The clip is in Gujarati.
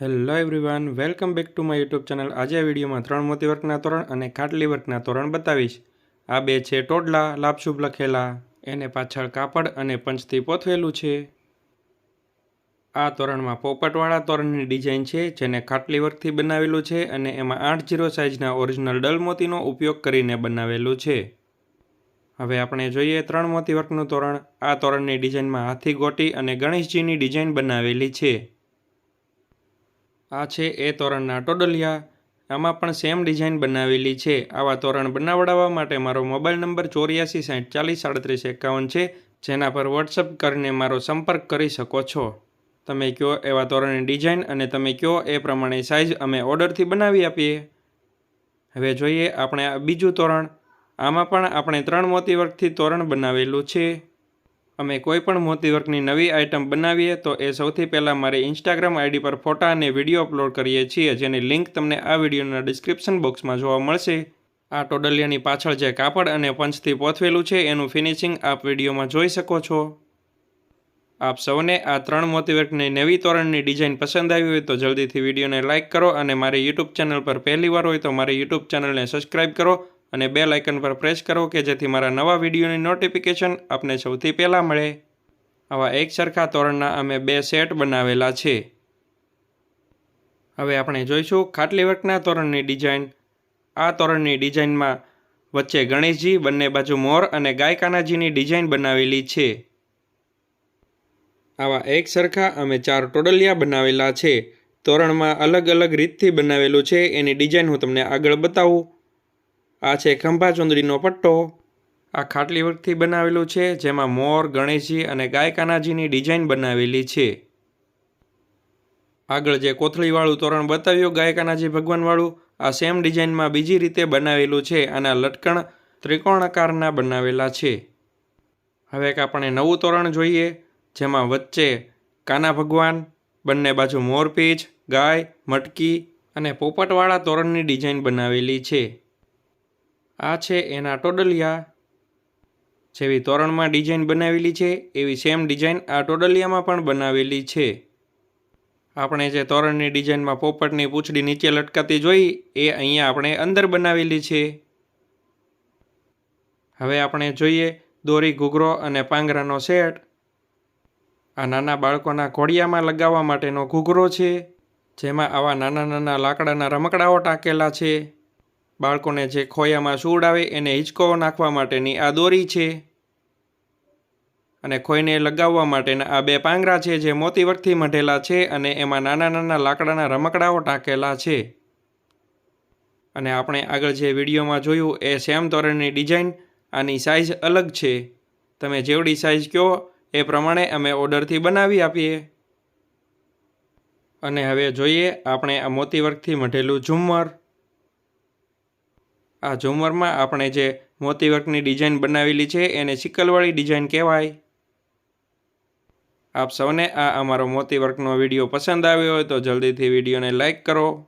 Hello everyone welcome back to my YouTube channel આજે આ વિડીયોમાં ત્રણ મોતી વર્કના તોરણ અને ખાટલી વર્કના તોરણ બતાવીશ. આ બે છે ટોડલા લાપશુભ લખેલા, એને પાછળ કાપડ અને પંચથી પોથવેલું છે. આ તોરણમાં પોપટવાળા તોરણની ડિઝાઇન છે, જેને ખાટલી વર્કથી બનાવેલું છે અને એમાં આઠ જીરો સાઇઝના ઓરિજિનલ ડલ મોતીનો ઉપયોગ કરીને બનાવેલું છે. હવે આપણે જોઈએ ત્રણ મોતી વર્કનું તોરણ. આ તોરણની ડિઝાઇનમાં હાથી ગોટી અને ગણેશજીની ડિઝાઇન બનાવેલી છે. આ છે એ તોરણના ટોડલિયા. આમાં પણ સેમ ડિઝાઇન બનાવેલી છે. આવા તોરણ બનાવડાવવા માટે મારો મોબાઈલ નંબર ચોર્યાસી સાઠ ચાલીસ સાડત્રીસ એકાવન છે, જેના પર વોટ્સઅપ કરીને મારો સંપર્ક કરી શકો છો. તમે કહો એવા તોરણની ડિઝાઇન અને તમે કહો એ પ્રમાણે સાઇઝ અમે ઓર્ડરથી બનાવી આપીએ. હવે જોઈએ આપણે આ બીજું તોરણ. આમાં પણ આપણે ત્રણ મોતી વર્કથી તોરણ બનાવેલું છે. અમે કોઈ પણ મોતી નવી આઇટમ બનાવીએ તો એ સૌથી પહેલાં મારી ઇન્સ્ટાગ્રામ આઈડી પર ફોટા અને વીડિયો અપલોડ કરીએ છીએ, જેની લિંક તમને આ વિડીયોના ડિસ્ક્રિપ્શન બોક્સમાં જોવા મળશે. આ ટોડલિયાની પાછળ જે કાપડ અને પંચથી પોથવેલું છે, એનું ફિનિશિંગ આપ વિડીયોમાં જોઈ શકો છો. આપ સૌને આ ત્રણ મોતીવર્કની નવી તોરણની ડિઝાઇન પસંદ આવી હોય તો જલ્દીથી વિડીયોને લાઇક કરો અને મારી યુટ્યુબ ચેનલ પર પહેલી વાર હોય તો મારી યુટ્યુબ ચેનલને સબસ્ક્રાઇબ કરો અને બેલ આઇકન પર પ્રેસ કરો કે જેથી મારા નવા વિડીયોની નોટિફિકેશન આપને સૌથી પહેલાં મળે. આવા એક સરખા તોરણના અમે બે સેટ બનાવેલા છે. હવે આપણે જોઈશું ખાટલી વર્કના તોરણની ડિઝાઇન આ તોરણની ડિઝાઇનમાં વચ્ચે ગણેશજી બંને બાજુ મોર અને ગાયકાનાજીની ડિઝાઇન બનાવેલી છે. આવા એક સરખા અમે ચાર ટોડલિયા બનાવેલા છે. તોરણમાં અલગ અલગ રીતથી બનાવેલું છે. એની ડિઝાઇન હું તમને આગળ બતાવું. આ છે ખંભા ચુંદડીનો પટ્ટો. આ ખાટલી વર્કથી બનાવેલું છે, જેમાં મોર, ગણેશજી અને ગાયકાનાજીની ડિઝાઇન બનાવેલી છે. આગળ જે કોથળીવાળું તોરણ બતાવ્યું, ગાયકાનાજી ભગવાનવાળું, આ સેમ ડિઝાઇનમાં બીજી રીતે બનાવેલું છે, આના લટકણ ત્રિકોણ આકારના બનાવેલા છે. હવે એક આપણે નવું તોરણ જોઈએ, જેમાં વચ્ચે કાના ભગવાન, બંને બાજુ મોરપીંછ ગાય, મટકી અને પોપટવાળા તોરણની ડિઝાઇન બનાવેલી છે. આ છે એના ટોડલિયા. જેવી તોરણમાં ડિઝાઇન બનાવેલી છે, એવી સેમ ડિઝાઇન આ ટોડલિયામાં પણ બનાવેલી છે. આપણે જે તોરણની ડિઝાઇનમાં પોપટની પૂંછડી નીચે લટકાતી જોઈ, એ અહીંયા આપણે અંદર બનાવેલી છે. હવે આપણે જોઈએ દોરી, ઘૂઘરો અને પાંગરાનો સેટ. આ નાના બાળકોના ઘોડિયામાં લગાવવા માટેનો ઘૂઘરો છે, જેમાં આવા નાના નાના લાકડાના રમકડાઓ ટાંકેલા છે. બાળકોને જે ખોયામાં સૂડ આવે એને હિંચકો નાખવા માટેની આ દોરી છે. અને ખોઈને લગાવવા માટેના આ બે પાંગરા છે જે મોતીવર્કથી મઢેલા છે અને એમાં નાના નાના લાકડાના રમકડાઓ ટાંકેલા છે. અને આપણે આગળ જે વિડીયોમાં જોયું એ સેમ તોરણની ડિઝાઇન, આની સાઇઝ અલગ છે. તમે જેવડી સાઇઝ કહો, એ પ્રમાણે અમે ઓર્ડરથી બનાવી આપીએ. અને હવે જોઈએ આપણે આ મોતીવર્કથી મઢેલું ઝુમ્મર. આ ઝુમ્મરમાં આપણે જે મોતી વર્કની ડિઝાઇન બનાવેલી છે એને સિકલવાળી ડિઝાઇન કહેવાય. આપ સૌને આ અમારો મોતીવર્કનો વીડિયો પસંદ આવ્યો હોય તો જલ્દીથી વિડીયોને લાઇક કરો.